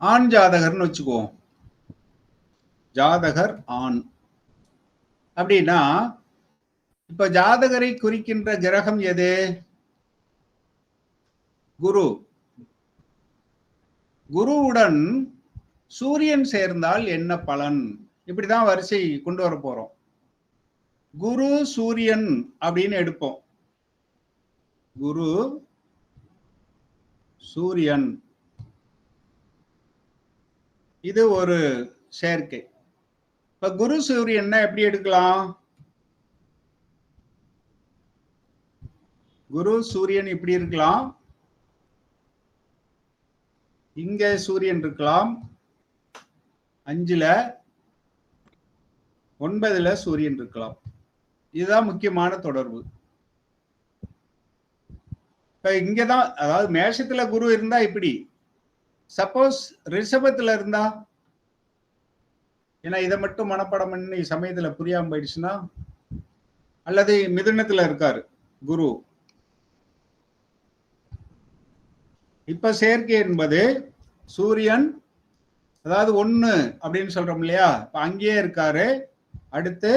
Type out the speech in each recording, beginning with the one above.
ஆண் ஜாதகர்னு வச்சுக்குவோம். ஜாதகர் ஆண். அப்படின்னா இப்ப ஜாதகரை குறிக்கின்ற கிரகம் எது? குரு. குருவுடன் சூரியன் சேர்ந்தால் என்ன பலன்? இப்படிதான் வரிசை கொண்டு வர போறோம். குரு சூரியன் அப்படின்னு எடுப்போம். குரு சூரியன். இது ஒரு சேர்க்கை இப்ப குரு சூரியன் எப்படி எடுக்கலாம்? குரு சூரியன் இப்படி இருக்கலாம். இங்க சூரியன் இருக்கலாம். அஞ்சுல ஒன்பதுல சூரியன் இருக்கலாம். இதுதான் முக்கியமான தொடர்பு. இப்ப இங்கதான் அதாவது மேஷத்துல குரு இருந்தா இப்படி. சப்போஸ் ரிஷபத்துல இருந்தா ஏன்னா இதை மட்டும் மனப்பாடம் பண்ணி சமயத்துல புரியாம போயிடுச்சுன்னா அல்லது மிதுனத்துல இருக்காரு குரு. இப்ப சேர்க்கை என்பது சூரியன் அதாவது ஒன்று அப்படின்னு சொல்றோம் இல்லையா? இப்ப அங்கேயே இருக்காரு அடுத்து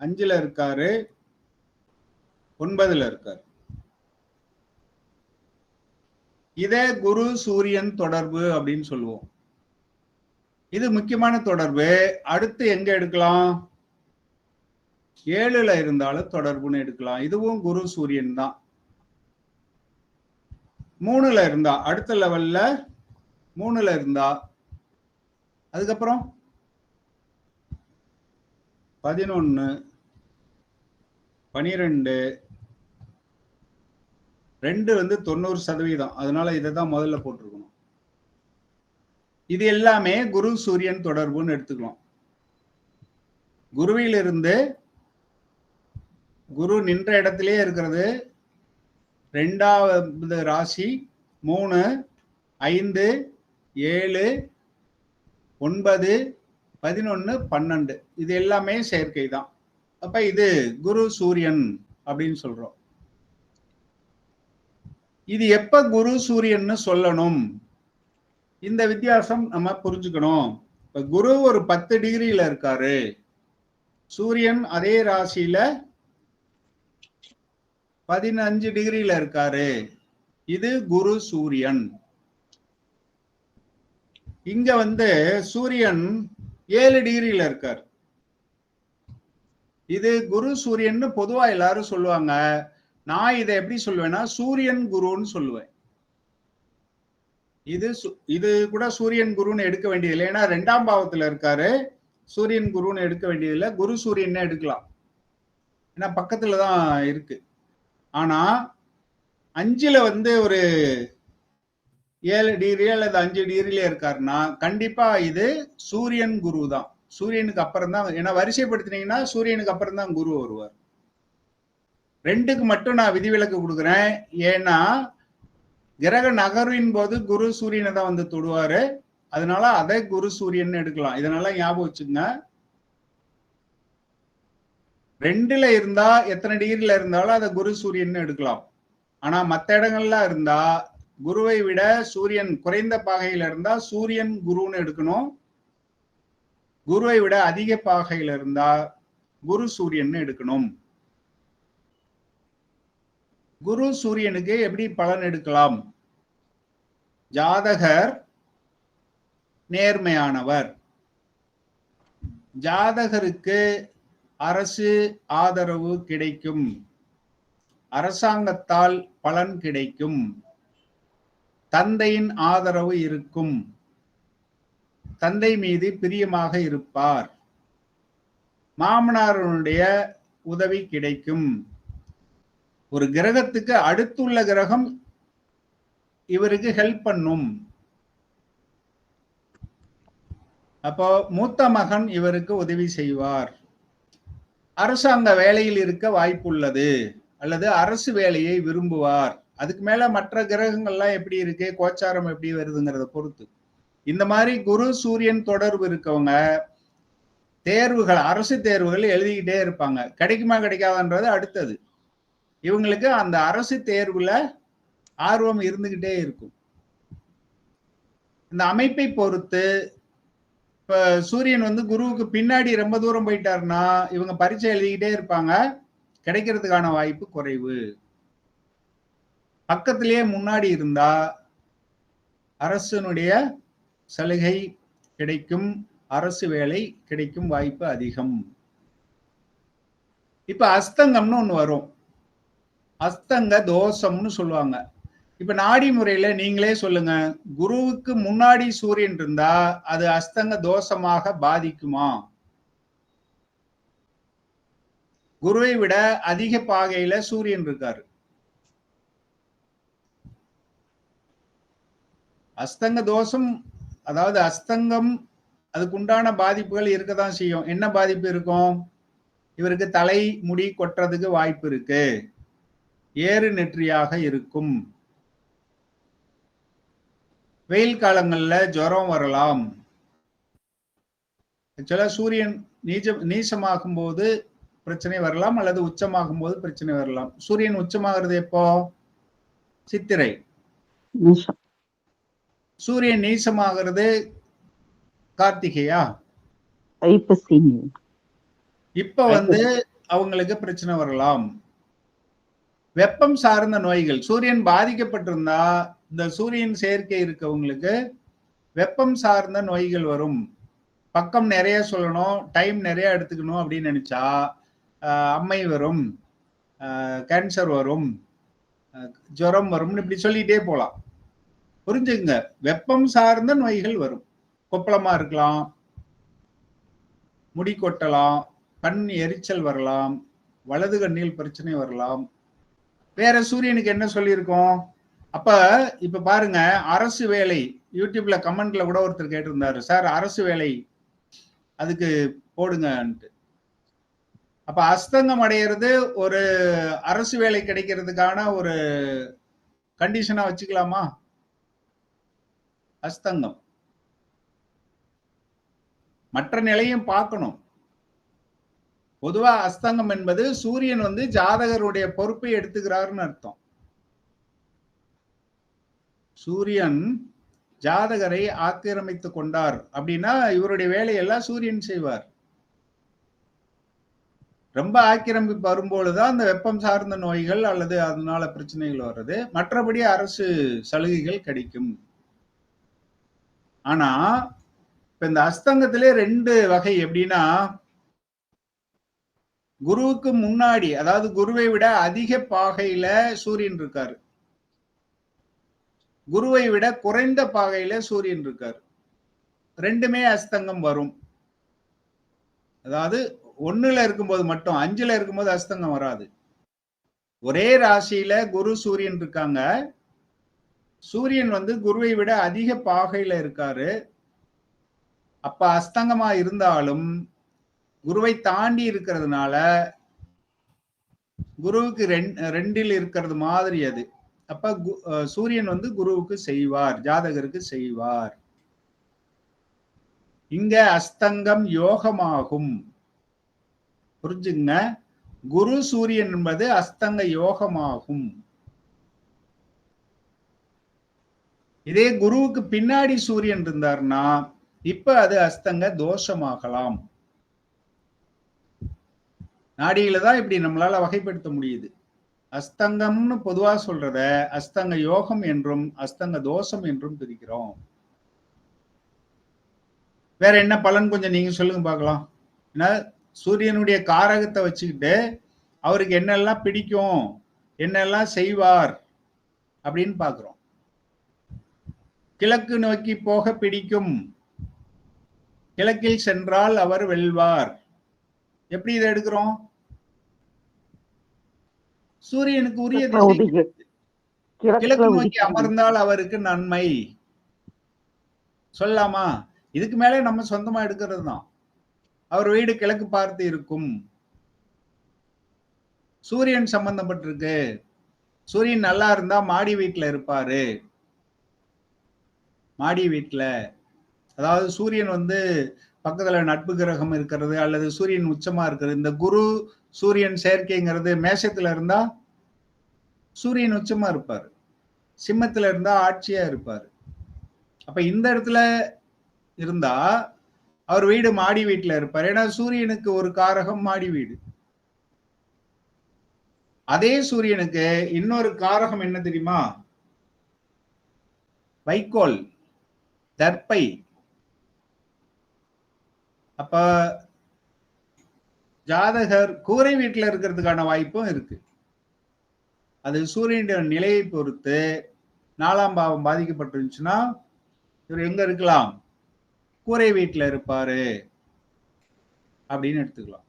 அஞ்சுல இருக்காரு ஒன்பதுல இருக்காரு. இதே குரு சூரியன் தொடர்பு அப்படின்னு சொல்லுவோம். இது முக்கியமான தொடர்பு. அடுத்து எங்க எடுக்கலாம்? ஏழுல இருந்தாலும் தொடர்புன்னு எடுக்கலாம். இதுவும் குரு சூரியன் தான். மூணுல இருந்தா அடுத்த லெவல்ல மூணுல இருந்தா அதுக்கப்புறம் பதினொன்னு பனிரெண்டு ரெண்டு வந்து தொண்ணூறு சதவீதம். அதனால இதை தான் முதல்ல போட்டிருக்கணும். இது எல்லாமே குரு சூரியன் தொடர்புன்னு எடுத்துக்கலாம். குருவிலிருந்து குரு நின்ற இடத்திலே இருக்கிறது ரெண்டாவது ராசி மூணு ஐந்து ஏழு ஒன்பது பதினொன்று பன்னெண்டு. இது எல்லாமே செயற்கை தான் அப்போ இது குரு சூரியன் அப்படின்னு சொல்கிறோம் இது எப்ப குரு சூரியன்னு சொல்லணும்? இந்த வித்தியாசம் நம்ம புரிஞ்சுக்கணும். இப்ப குரு ஒரு பத்து டிகிரியில இருக்காரு. சூரியன் அதே ராசியில பதினஞ்சு டிகிரியில இருக்காரு. இது குரு சூரியன். இங்க வந்து சூரியன் ஏழு டிகிரியில இருக்கார். இது குரு சூரியன் பொதுவா எல்லாரும் சொல்லுவாங்க. நான் இதை எப்படி சொல்லுவேன்னா சூரியன் குருன்னு சொல்லுவேன். இது இது கூட சூரியன் குருன்னு எடுக்க வேண்டியதில்லை ஏன்னா ரெண்டாம் பாவத்துல இருக்காரு. சூரியன் குருன்னு எடுக்க வேண்டியதில்லை குரு சூரியன் எடுக்கலாம். ஏன்னா பக்கத்துல தான் இருக்கு. ஆனா அஞ்சுல வந்து ஒரு ஏழு டிகிரி அல்லது அஞ்சு டிகிரில இருக்காருன்னா கண்டிப்பா இது சூரியன் குரு தான் சூரியனுக்கு அப்புறம் தான் ஏன்னா வரிசைப்படுத்தினீங்கன்னா சூரியனுக்கு அப்புறம் தான் குரு வருவார். ரெண்டுக்கு மட்டும் நான் விதிவிலக்கு கொடுக்குறேன். ஏன்னா கிரக நகர்வின் போது குரு சூரியனை தான் வந்து தொடுவாரு. அதனால அதை குரு சூரியன் எடுக்கலாம். இதனால ஞாபகம் வச்சுங்க ரெண்டுல இருந்தா எத்தனை டிகிரில இருந்தாலும் அதை குரு சூரியன் எடுக்கலாம். ஆனா மற்ற இடங்கள்ல இருந்தா குருவை விட சூரியன் குறைந்த பாகையில இருந்தா சூரியன் குருன்னு எடுக்கணும். குருவை விட அதிக பாகையில இருந்தா குரு சூரியன் எடுக்கணும். குரு சூரியனுக்கு எப்படி பலன் எடுக்கலாம்? ஜாதகர் நேர்மையானவர். ஜாதகருக்கு அரசு ஆதரவு கிடைக்கும். அரசாங்கத்தால் பலன் கிடைக்கும். தந்தையின் ஆதரவு இருக்கும். தந்தை மீது பிரியமாக இருப்பார். மாமனாரனுடைய உதவி கிடைக்கும். ஒரு கிரகத்துக்கு அடுத்துள்ள கிரகம் இவருக்கு ஹெல்ப் பண்ணும். அப்போ மூத்த மகன் இவருக்கு உதவி செய்வார். அரசாங்க வேலையில் இருக்க வாய்ப்புள்ளது. அல்லது அரசு வேலையை விரும்புவார். அதுக்கு மேல மற்ற கிரகங்கள்லாம் எப்படி இருக்கு? கோச்சாரம் எப்படி வருதுங்கிறத பொறுத்து. இந்த மாதிரி குரு சூரியன் தொடர்பு இருக்கவங்க தேர்வுகள் அரசு தேர்வுகள் எழுதிக்கிட்டே இருப்பாங்க. கிடைக்குமா கிடைக்காதுன்றது அடுத்தது. இவங்களுக்கு அந்த அரசு தேர்வுல ஆர்வம் இருந்துகிட்டே இருக்கும். இந்த அமைப்பை பொறுத்து இப்ப சூரியன் வந்து குருவுக்கு பின்னாடி ரொம்ப தூரம் போயிட்டாருன்னா இவங்க பரீட்சை எழுதிக்கிட்டே இருப்பாங்க. கிடைக்கிறதுக்கான வாய்ப்பு குறைவு. பக்கத்திலேயே முன்னாடி இருந்தா அரசனுடைய சலுகை கிடைக்கும் அரசு வேலை கிடைக்கும் வாய்ப்பு அதிகம். இப்ப அஸ்தங்கம்னு ஒன்று வரும். அஸ்தங்க தோஷம்னு சொல்லுவாங்க. இப்ப நாடி முறையில நீங்களே சொல்லுங்க குருவுக்கு முன்னாடி சூரியன் இருந்தா அது அஸ்தங்க தோஷமாக பாதிக்குமா? குருவை விட அதிக பாகையில சூரியன் இருக்காரு. அஸ்தங்க தோஷம் அதாவது அஸ்தங்கம் அதுக்கு உண்டான பாதிப்புகள் இருக்கதான் செய்யும். என்ன பாதிப்பு இருக்கும்? இவருக்கு தலை முடி கொட்டுறதுக்கு வாய்ப்பு இருக்கு. ஏறு நெற்றியாக இருக்கும். வெயில் காலங்கள்ல ஜுரம் வரலாம். ஆக்சுவலா சூரியன் நீச்ச நீசமாகும் போது பிரச்சனை வரலாம் அல்லது உச்சமாகும் போது பிரச்சனை வரலாம். சூரியன் உச்சமாகிறது எப்போ? சித்திரை. சூரியன் நீசமாகிறது கார்த்திகையா? இப்ப வந்து அவங்களுக்கு பிரச்சனை வரலாம். வெப்பம் சார்ந்த நோய்கள். சூரியன் பாதிக்கப்பட்டிருந்தா இந்த சூரியன் சேர்க்கை இருக்கவங்களுக்கு வெப்பம் சார்ந்த நோய்கள் வரும். பக்கம் நிறைய சொல்லணும் டைம் நிறைய எடுத்துக்கணும் அப்படின்னு நினைச்சா அம்மை வரும் கேன்சர் வரும் ஜுரம் வரும்னு இப்படி சொல்லிட்டே போகலாம் புரிஞ்சுங்க வெப்பம் சார்ந்த நோய்கள் வரும். கொப்பளமா இருக்கலாம் முடி கொட்டலாம் கண் எரிச்சல் வரலாம் வலது கண்ணில் பிரச்சனை வரலாம் வேற சூரியனுக்கு என்ன சொல்லியிருக்கோம்? அப்ப இப்ப பாருங்க அரசு வேலை. யூடியூப்ல கமெண்ட்ல கூட ஒருத்தர் கேட்டிருந்தாரு. சார் அரசு வேலை. அதுக்கு போடுங்கன்ட்டு. அப்ப அஸ்தங்கம் அடையிறது ஒரு அரசு வேலை கிடைக்கிறதுக்கான ஒரு கண்டிஷனா வச்சுக்கலாமா? அஸ்தங்கம். மற்ற நிலையும் பார்க்கணும். பொதுவா அஸ்தங்கம் என்பது சூரியன் வந்து ஜாதகருடைய பொறுப்பை எடுத்துக்கிறாருன்னு அர்த்தம். சூரியன் ஜாதகரை ஆக்கிரமித்து கொண்டார் அப்படின்னா இவருடைய வேலையெல்லாம் சூரியன் செய்வார். ரொம்ப ஆக்கிரமிப்பு வரும்பொழுதுதான் அந்த வெப்பம் சார்ந்த நோய்கள் அல்லது அதனால பிரச்சனைகள் வர்றது. மற்றபடி அரசு சலுகைகள் கிடைக்கும். ஆனா இப்ப இந்த அஸ்தங்கத்திலே ரெண்டு வகை. எப்படின்னா குருவுக்கு முன்னாடி அதாவது குருவை விட அதிக பாகையில சூரியன் இருக்காரு. குருவை விட குறைந்த பாகையில சூரியன் இருக்காரு. ரெண்டுமே அஸ்தங்கம் வரும். அதாவது ஒண்ணுல இருக்கும்போது மட்டும் அஞ்சுல இருக்கும்போது அஸ்தங்கம் வராது. ஒரே ராசியில குரு சூரியன் இருக்காங்க. சூரியன் வந்து குருவை விட அதிக பாகையில இருக்காரு. அப்ப அஸ்தங்கமா இருந்தாலும் குருவை தாண்டி இருக்கிறதுனால குருவுக்கு ரெண்டில் இருக்கிறது மாதிரி அது. அப்ப சூரியன் வந்து குருவுக்கு செய்வார் ஜாதகருக்கு செய்வார். இங்க அஸ்தங்கம் யோகமாகும். புரிஞ்சுங்க? குரு சூரியன் என்பது அஸ்தங்க யோகமாகும். இதே குருவுக்கு பின்னாடி சூரியன் இருந்தார்னா இப்ப அது அஸ்தங்க தோஷமாகலாம். நாடியில தான் இப்படி நம்மளால வகைப்படுத்த முடியுது. அஸ்தங்கம்னு பொதுவா சொல்றத அஸ்தங்க யோகம் என்றும் அஸ்தங்க தோஷம் என்றும் பிரிக்கிறோம். வேற என்ன பலன் கொஞ்சம் நீங்க சொல்லுங்க பார்க்கலாம். ஏன்னா சூரியனுடைய காரகத்தை வச்சுக்கிட்டு அவருக்கு என்னெல்லாம் பிடிக்கும் என்னெல்லாம் செய்வார் அப்படின்னு பாக்குறோம் கிழக்கு நோக்கி போக பிடிக்கும். கிழக்கில் சென்றால் அவர் வெல்வார். எப்படி இதை எடுக்கிறோம்? சூரியனுக்கு உரிய கிழக்கு நோக்கி அமர்ந்தால் அவருக்கு நன்மை. சொல்லலாமா? இதுக்கு மேலே நம்ம சொந்தமா எடுக்கிறது தான். அவர் வீடு கிழக்கு பார்த்து இருக்கும். சூரியன் சம்பந்தப்பட்டிருக்கு. சூரியன் நல்லா இருந்தா மாடி வீட்டுல இருப்பாரு. மாடி வீட்டுல. அதாவது சூரியன் வந்து பக்கத்துல நட்பு கிரகம் இருக்கிறது அல்லது சூரியன் உச்சமா இருக்கிறது இந்த குரு சூரியன் சேர்க்கைங்கிறது மேஷத்தில் இருந்தா சூரியன் உச்சமா இருப்பார். சிம்மத்துல இருந்தா ஆட்சியா இருப்பார். அப்ப இந்த இடத்துல இருந்தா அவர் வீடு மாடி வீட்டுல இருப்பார். ஏன்னா சூரியனுக்கு ஒரு காரகம் மாடி வீடு. அதே சூரியனுக்கு இன்னொரு காரகம் என்ன தெரியுமா? வைக்கோல் தர்பை அப்ப ஜாதகர் கூரை வீட்டில் இருக்கிறதுக்கான வாய்ப்பும் இருக்கு. அது சூரியனுடைய நிலையை பொறுத்து நாலாம் பாவம் பாதிக்கப்பட்டிருந்துச்சுன்னா இவர் எங்க இருக்கலாம்? கூரை வீட்டில் இருப்பாரு. அப்படின்னு எடுத்துக்கலாம்.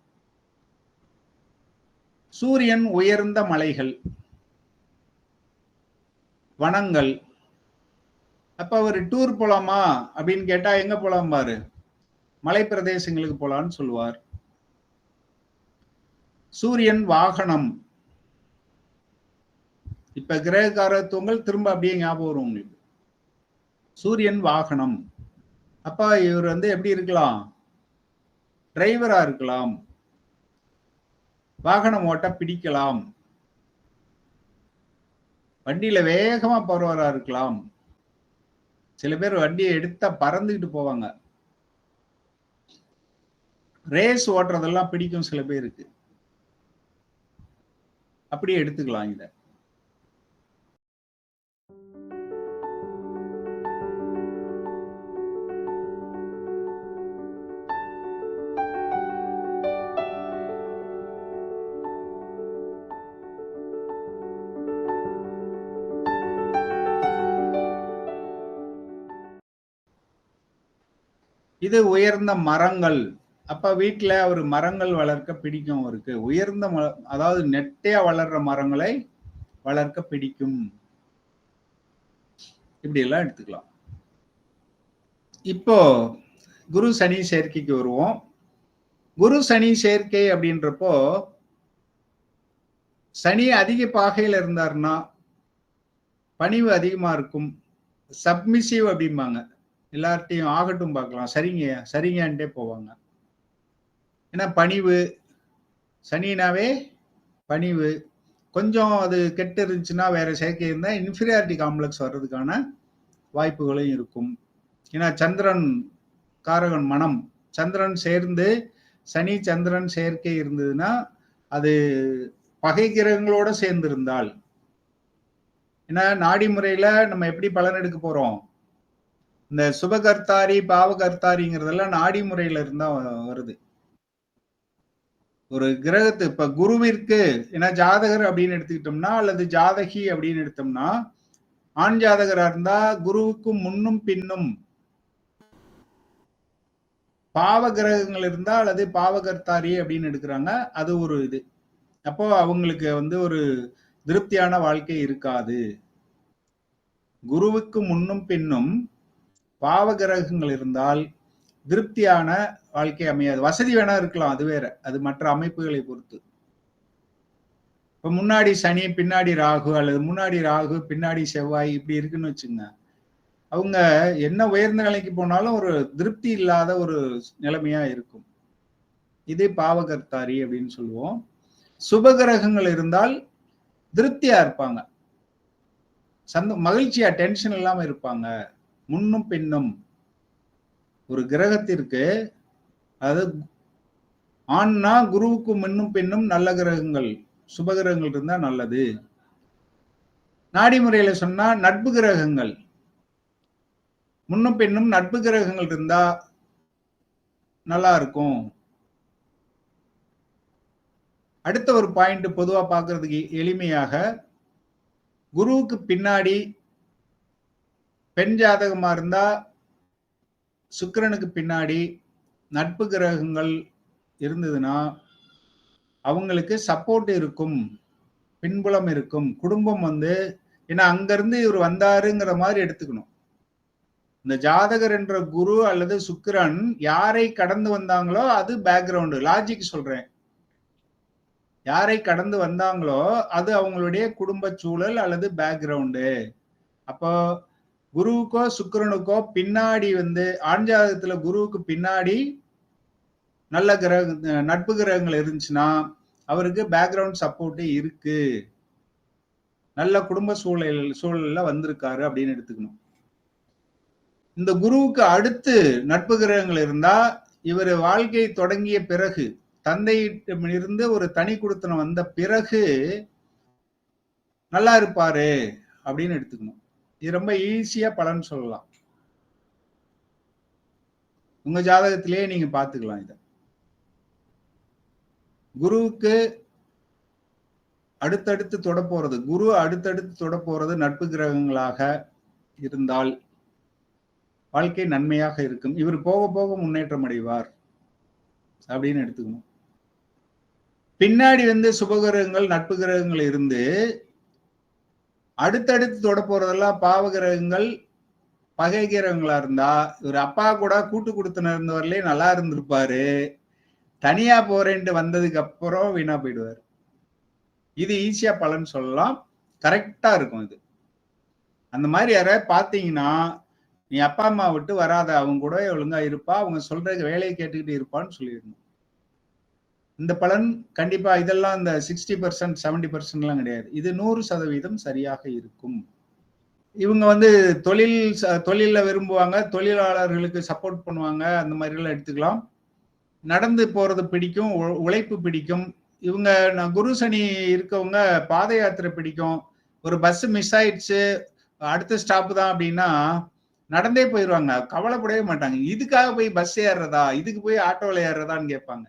சூரியன் உயர்ந்த மலைகள் வனங்கள். அப்ப அவர் டூர் போலாமா? அப்படின்னு கேட்டா எங்க போலாம் பாரு? மலை பிரதேசங்களுக்கு போலான்னு சொல்லுவார். சூரியன் வாகனம். இப்ப கிரக காரத்துவங்கள் திரும்ப அப்படியே ஞாபகம் வரும் உங்களுக்கு. சூரியன் வாகனம். அப்பா இவர் வந்து எப்படி இருக்கலாம்? டிரைவரா இருக்கலாம். வாகனம் ஓட்ட பிடிக்கலாம். வண்டியில வேகமா போறவரா இருக்கலாம். சில பேர் வண்டியை எடுத்தா பறந்துகிட்டு போவாங்க. ரேஸ் ஓட்டுறதெல்லாம் பிடிக்கும் சில பேருக்கு. அப்படியே எடுத்துக்கலாம் இத. இது உயர்ந்த மரங்கள். அப்ப வீட்டுல அவர் மரங்கள் வளர்க்க பிடிக்கும் அவருக்கு உயர்ந்த அதாவது நெட்டையா வளர்ற மரங்களை வளர்க்க பிடிக்கும். இப்படி எல்லாம் எடுத்துக்கலாம். இப்போ குரு சனி சேர்க்கைக்கு வருவோம். குரு சனி சேர்க்கை அப்படின்றப்போ சனி அதிக பாகையில இருந்தாருன்னா பணிவு அதிகமா இருக்கும். சப்மிசிவ் அப்படிம்பாங்க. எல்லார்ட்டையும் ஆகட்டும் பார்க்கலாம். சரிங்க சரிங்கன்ட்டே போவாங்க. ஏன்னா பணிவு சனினாவே பணிவு. கொஞ்சம் அது கெட்டு இருந்துச்சுன்னா வேற சேர்க்கை இருந்தால் இன்ஃபீரியாரிட்டி காம்ப்ளெக்ஸ் வர்றதுக்கான வாய்ப்புகளும் இருக்கும். ஏன்னா சந்திரன் காரகன் மனம் சந்திரன் சேர்ந்து சனி சந்திரன் சேர்க்கை இருந்ததுன்னா அது பகை கிரகங்களோட சேர்ந்திருந்தால். ஏன்னா நாடி முறையில நம்ம எப்படி பலன் எடுக்க போறோம்? இந்த சுபகர்த்தாரி பாவகர்த்தாரிங்கிறதெல்லாம் நாடி முறையில இருந்தா வருது. ஒரு கிரகத்து இப்ப குருவிற்கு ஏன்னா ஜாதகர் அப்படின்னு எடுத்துக்கிட்டோம்னா அல்லது ஜாதகி அப்படின்னு எடுத்தோம்னா ஆண் ஜாதகரா இருந்தா குருவுக்கு முன்னும் பின்னும் பாவ கிரகங்கள் இருந்தா அல்லது பாவகர்த்தாரி அப்படின்னு எடுக்கிறாங்க. அது ஒரு இது. அப்போ அவங்களுக்கு வந்து ஒரு திருப்தியான வாழ்க்கை இருக்காது. குருவுக்கு முன்னும் பின்னும் பாவ கிரகங்கள் இருந்தால் திருப்தியான வாழ்க்கை அமையாது. வசதி வேணா இருக்கலாம் அது வேற. அது மற்ற அமைப்புகளை பொறுத்து. இப்ப முன்னாடி சனி பின்னாடி ராகு அல்லது முன்னாடி ராகு பின்னாடி செவ்வாய் இப்படி இருக்குன்னு வச்சுங்க. அவங்க என்ன உயர்ந்த நிலைக்கு போனாலும் ஒரு திருப்தி இல்லாத ஒரு நிலைமையா இருக்கும். இது பாவகர்த்தாரி அப்படின்னு சொல்லுவோம். சுபகிரகங்கள் இருந்தால் திருப்தியா இருப்பாங்க. சந்த மகிழ்ச்சியா டென்ஷன் இல்லாம இருப்பாங்க. முன்னும் பின்னும் ஒரு கிரகத்திற்கு அது ஆண்னா குருவுக்கு முன்னும் பின்னும் நல்ல கிரகங்கள் சுப கிரகங்கள் இருந்தா நல்லது. நாடி முறையில சொன்னா நட்பு கிரகங்கள். முன்னும் பின்னும் நட்பு கிரகங்கள் இருந்தா நல்லா இருக்கும். அடுத்த ஒரு பாயிண்ட் பொதுவா பார்க்கறதுக்கு எளிமையாக குருவுக்கு பின்னாடி பெண் ஜாதகமா இருந்தா சுக்கிரனுக்கு பின்னாடி நட்பு கிரகங்கள் இருந்ததுன்னா அவங்களுக்கு சப்போர்ட் இருக்கும் பின்புலம் இருக்கும் குடும்பம் வந்து ஏன்னா அங்கிருந்து இவர் வந்தாருங்கிற மாதிரி எடுத்துக்கணும். இந்த ஜாதகர் என்ற குரு அல்லது சுக்கிரன் யாரை கடந்து வந்தாங்களோ அது பேக்ரவுண்டு லாஜிக் சொல்றேன். யாரை கடந்து வந்தாங்களோ அது அவங்களுடைய குடும்ப சூழல் அல்லது பேக்ரவுண்டு அப்போ குருவுக்கோ சுக்கரனுக்கோ பின்னாடி வந்து ஆண் ஜாதகத்துல குருவுக்கு பின்னாடி நல்ல கிரக நட்பு கிரகங்கள் இருந்துச்சுன்னா அவருக்கு பேக்ரவுண்ட் சப்போர்ட் இருக்கு. நல்ல குடும்ப சூழல் சூழல்ல வந்திருக்காரு அப்படின்னு எடுத்துக்கணும். இந்த குருவுக்கு அடுத்து நட்பு கிரகங்கள் இருந்தா இவர் வாழ்க்கை தொடங்கிய பிறகு தந்தையிடமிருந்து ஒரு தனி குடுத்தனம் வந்த பிறகு நல்லா இருப்பாரு அப்படின்னு எடுத்துக்கணும். இது ரொம்ப ஈஸியா பலன் சொல்லலாம். உங்க ஜாதகத்திலேயே நீங்க பாத்துக்கலாம் இத. குருவுக்கு அடுத்தடுத்து தொட போறது குரு அடுத்தடுத்து தொட போறது நட்பு கிரகங்களாக இருந்தால் வாழ்க்கை நன்மையாக இருக்கும். இவர் போக போக முன்னேற்றம் அடைவார் அப்படின்னு எடுத்துக்கணும். பின்னாடி வந்து சுபகிரகங்கள் நட்பு கிரகங்கள் இருந்து அடுத்தடுத்து தொட போறதெல்லாம் பாவகிரகங்கள் பகை கிரகங்களா இருந்தா இவர் அப்பா கூட கூட்டு கொடுத்துன இருந்தவர்லயே நல்லா இருந்திருப்பாரு. தனியா போறேன்ட்டு வந்ததுக்கு அப்புறம் வீணா போயிடுவார். இது ஈஸியா பலன் சொல்லலாம். கரெக்டா இருக்கும் இது. அந்த மாதிரி யாராவது பாத்தீங்கன்னா நீ அப்பா அம்மா விட்டு வராத அவங்க கூட ஒழுங்கா இருப்பா அவங்க சொல்ற வேலையை கேட்டுக்கிட்டு இருப்பான்னு சொல்லிடணும். இந்த பலன் கண்டிப்பா இதெல்லாம் இந்த சிக்ஸ்டி பர்சன்ட் செவன்டி பர்சன்ட்லாம் கிடையாது. இது நூறு சதவீதம் சரியாக இருக்கும். இவங்க வந்து தொழில் ச- விரும்புவாங்க தொழிலாளர்களுக்கு சப்போர்ட் பண்ணுவாங்க அந்த மாதிரிலாம் எடுத்துக்கலாம். நடந்து போறது பிடிக்கும் உ- உழைப்பு பிடிக்கும். இவங்க நான் குரு சனி இருக்கவங்க பாத யாத்திரை பிடிக்கும். ஒரு பஸ் மிஸ் ஆயிடுச்சு அடுத்த ஸ்டாப் தான் அப்படின்னா நடந்தே போயிடுவாங்க கவலைப்படவே மாட்டாங்க. இதுக்காக போய் பஸ் ஏறுறதா? இதுக்கு போய் ஆட்டோவில் ஏறுறதான்னு கேட்பாங்க.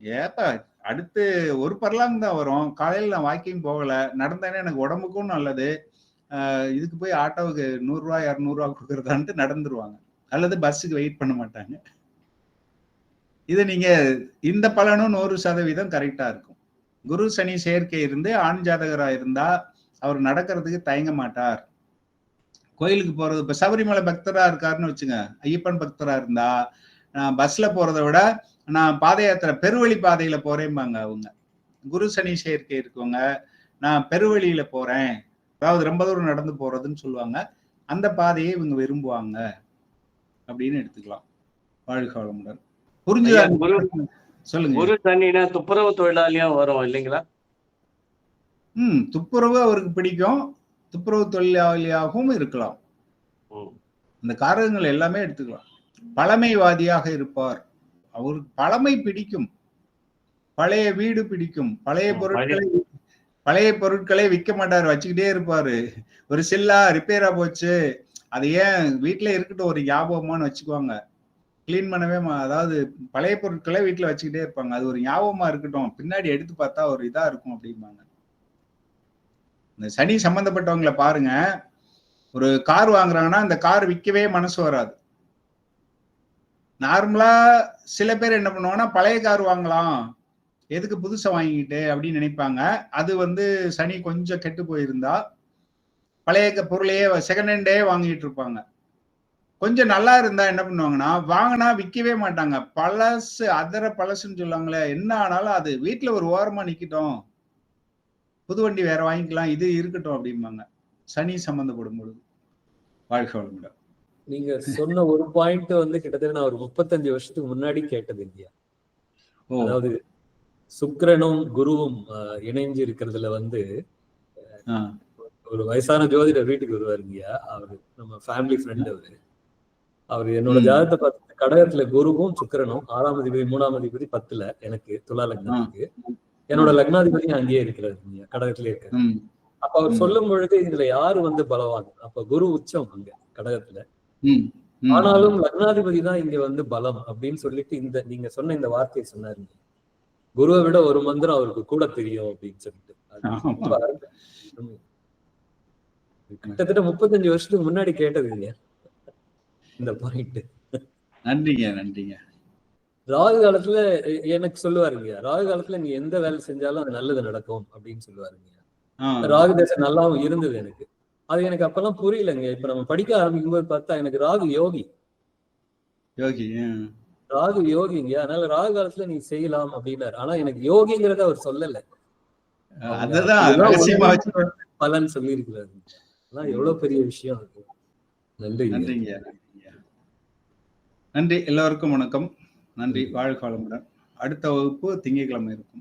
ஏப்பா அடுத்து ஒரு பரலாம் தான் வரும். காலையில் நான் வாக்கிங் போகல. நடந்தேன்னா எனக்கு உடம்புக்கும் நல்லது. இதுக்கு போய் ஆட்டோவுக்கு நூறுரூவா இரநூறுவா கொடுக்குறதான்ட்டு நடந்துருவாங்க. அல்லது பஸ்ஸுக்கு வெயிட் பண்ண மாட்டாங்க. இது நீங்க இந்த பலனும் நூறு சதவீதம் கரெக்டா இருக்கும். குரு சனி சேர்க்கை இருந்து ஆண் ஜாதகரா இருந்தா அவர் நடக்கிறதுக்கு தயங்க மாட்டார். கோயிலுக்கு போறது இப்ப சபரிமலை பக்தரா இருக்காருன்னு வச்சுங்க ஐயப்பன் பக்தரா இருந்தா நான் பஸ்ல போறதை விட நான் பாத யாத்திரை பெருவழி பாதையில போறேன்பாங்க அவங்க. குரு சனி சேர்க்கை இருக்கவங்க நான் பெருவழியில போறேன். அதாவது ரொம்ப தூரம் நடந்து போறதுன்னு சொல்லுவாங்க. அந்த பாதையை இவங்க விரும்புவாங்க. அப்படின்னு எடுத்துக்கலாம். வாழ்க வளமுடன். புரிஞ்சுதா? சொல்லுங்க. குரு சனினா துப்புரவு தொழிலாளியா வரும் இல்லைங்களா? ம் துப்புரவு அவருக்கு பிடிக்கும். துப்புரவு தொழிலாளியாகவும் இருக்கலாம். இந்த காரகங்கள் எல்லாமே எடுத்துக்கலாம். பழமைவாதியாக இருப்பார். அவருக்கு பழமை பிடிக்கும். பழைய வீடு பிடிக்கும். பழைய பொருட்களை பழைய பொருட்களை விற்க மாட்டார். வச்சுக்கிட்டே இருப்பாரு. ஒரு சில்லா ரிப்பேரா போச்சு. அது ஏன் வீட்டுல இருக்கட்டும் ஒரு ஞாபகமான்னு வச்சுக்குவாங்க. க்ளீன் பண்ணவே மா- அதாவது பழைய பொருட்களை வீட்டுல வச்சுக்கிட்டே இருப்பாங்க. அது ஒரு ஞாபகமா இருக்கட்டும். பின்னாடி எடுத்து பார்த்தா ஒரு இதா இருக்கும் அப்படிம்பாங்க. இந்த சனி சம்பந்தப்பட்டவங்களை பாருங்க. ஒரு கார் வாங்குறாங்கன்னா அந்த கார் விற்கவே மனசு வராது. நார்மலா சில பேர் என்ன பண்ணுவாங்கன்னா பழைய கார் வாங்கலாம். எதுக்கு புதுசை வாங்கிக்கிட்டு? அப்படின்னு நினைப்பாங்க. அது வந்து சனி கொஞ்சம் கெட்டு போயிருந்தா பழைய க- பொருளையே செகண்ட் ஹேண்டே வாங்கிட்டு இருப்பாங்க. கொஞ்சம் நல்லா இருந்தா என்ன பண்ணுவாங்கன்னா வாங்கினா விற்கவே மாட்டாங்க. பழசு அதர பழசுன்னு சொல்லுவாங்களே என்ன ஆனாலும் அது வீட்டுல ஒரு ஓரமா நிக்கட்டும். புது வண்டி வேற வாங்கிக்கலாம் இது இருக்கட்டும் அப்படிம்பாங்க. சனி சம்மந்தப்படும் பொழுது. வாழ்க வளமுடன். நீங்க சொன்ன ஒரு பாயிண்ட் வந்து கிட்டத்தட்ட நான் ஒரு முப்பத்தஞ்சு வருஷத்துக்கு முன்னாடி கேட்டது இல்லையா? ஓ. அதாவது சுக்கிரனும் குருவும் இணைஞ்சு இருக்கிறதுல வந்து ஒரு வயசான ஜோதிடர் வீட்டுக்கு வருவாரு இல்லையா? அவரு நம்ம ஃபேமிலி ஃப்ரெண்ட் அவரு. அவர் என்னோட. ஜாதகத்தை பார்த்து கடகத்துல குருவும் சுக்கிரனும் ஆறாம் அதிபதி மூணாம் அதிபதி பத்துல எனக்கு துலா லக்னத்துக்கு. என்னோட லக்னாதிபதியும் அங்கேயே இருக்கிறாரு இல்லையா? கடகத்திலே இருக்காரு. அப்ப அவர். சொல்லும் பொழுது இதுல யாரு வந்து பலவான்? அப்ப குரு உச்சம் அங்க கடகத்துல. ஆனாலும் லக்னாதிபதி தான் இங்க வந்து பலம் அப்படின்னு சொல்லிட்டு இந்த நீங்க சொன்ன இந்த வார்த்தையை சொன்னாரு. குருவை விட ஒரு மந்திரம் அவருக்கு கூட தெரியும் அப்படின்னு சொல்லிட்டு. கிட்டத்தட்ட முப்பத்தஞ்சு வருஷத்துக்கு முன்னாடி கேட்டது இல்லையா? இந்த பாயிண்ட் நன்றிங்க நன்றிங்க. ராகு காலத்துல எனக்கு சொல்லுவாரு இல்லையா? ராகு காலத்துல நீ எந்த வேலை செஞ்சாலும் அது நல்லது நடக்கும் அப்படின்னு சொல்லுவாரு இல்லையா? ஆ, ராகு தேசம் நல்லாவும் இருந்தது எனக்கு. அது எனக்கு அப்பெல்லாம் புரியலங்க. இப்ப நம்ம படிக்க ஆரம்பிக்கும் போது பார்த்தா எனக்கு ராகு யோகி. யோகி. ராகு யோகிங்க. அதனால ராகு காலத்துல நீ செய்யலாம் அப்படின்னாரு. ஆனா எனக்கு யோகிங்கிறத அவர் சொல்லல. பலன் சொல்லி இருக்கிறாரு அதெல்லாம் எவ்வளவு பெரிய விஷயம் அது. நன்றி நன்றி எல்லோருக்கும் வணக்கம். நன்றி. வாழ்க வளமுடன். அடுத்த வகுப்பு திங்கட்கிழமை இருக்கும்.